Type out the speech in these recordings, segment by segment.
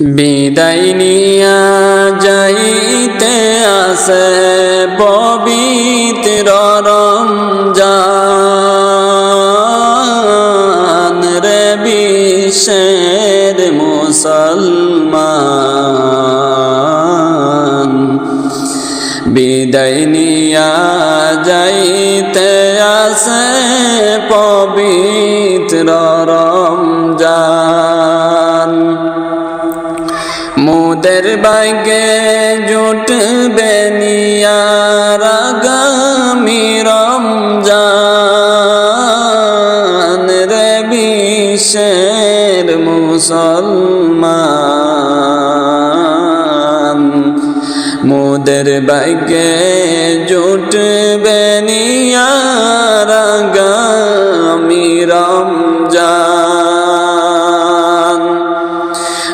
বিদায় নিয়া যাইতে আসে পবিত্র রমজান রে বিশ্বের মুসলমান। বিদায় নিয়া যাইতে আসে পবিত্র রমজান বাইকে জুটবে নিয়ার আগামী রমজান রে বিশ্বের মুসলমান। মোদের বাইকে জুটবে নিয়ার আগামী রমজান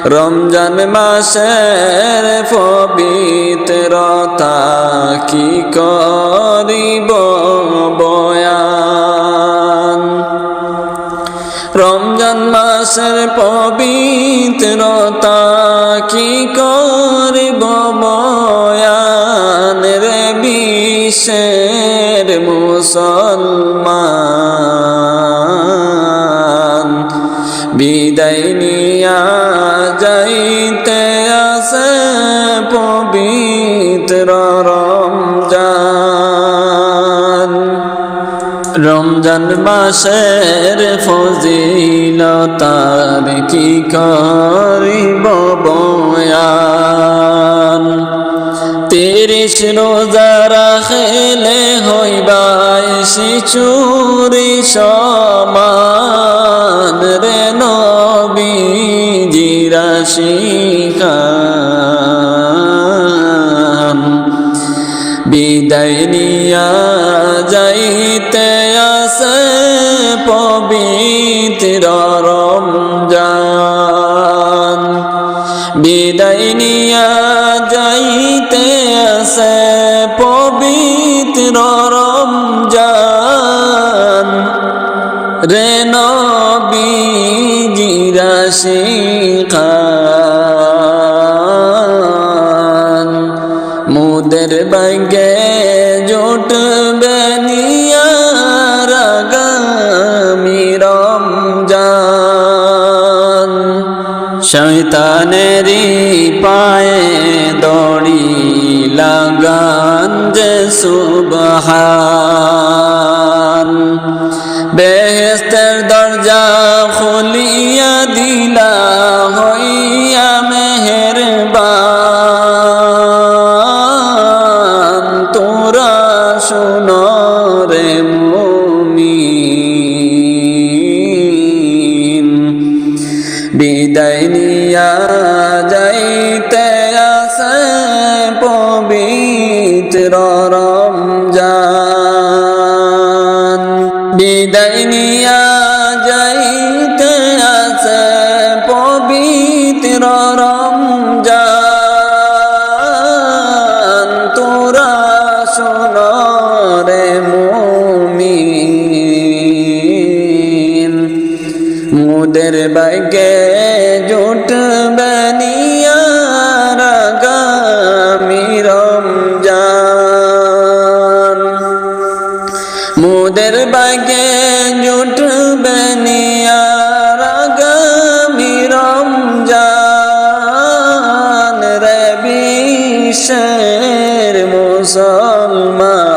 রমজান মাসের পবিত্রতা কি করিব বয়ান? রমজান মাসের পবিত্রতা কি করিব বয়ান? রে বিশ্বের মুসলমান, বিদায় যাইতে আসে পবিত্র রমজান। রমজান মাসের ফজিলতার কি করিব বয়ান? তিরিশ রোজা রাখলে হইবাই শিচুরি সমান। শিখান বিদায় নিয়া যাইতে আসে পবিত্র রমজান। বিদায় নিয়া যাইতে আসে পবিত্র রমজান। রে নবীজিরা শিখান মুদের জোট জুটবে আগামী রমজান শৈতানেরই পায়ে দড়ি লাগান যে সুবহান মুমিন। বিদায় নিয়া যাইতে আসে পবিত্র রমজান। বিদায় নিয়া যাইতে আসে পবিত্র মুদের বাইকে জুটবে নিয়ার আগামী রমজান। মুদের বাইকে জুটবে নিয়ার আগামী রমজান। রে মুসলমান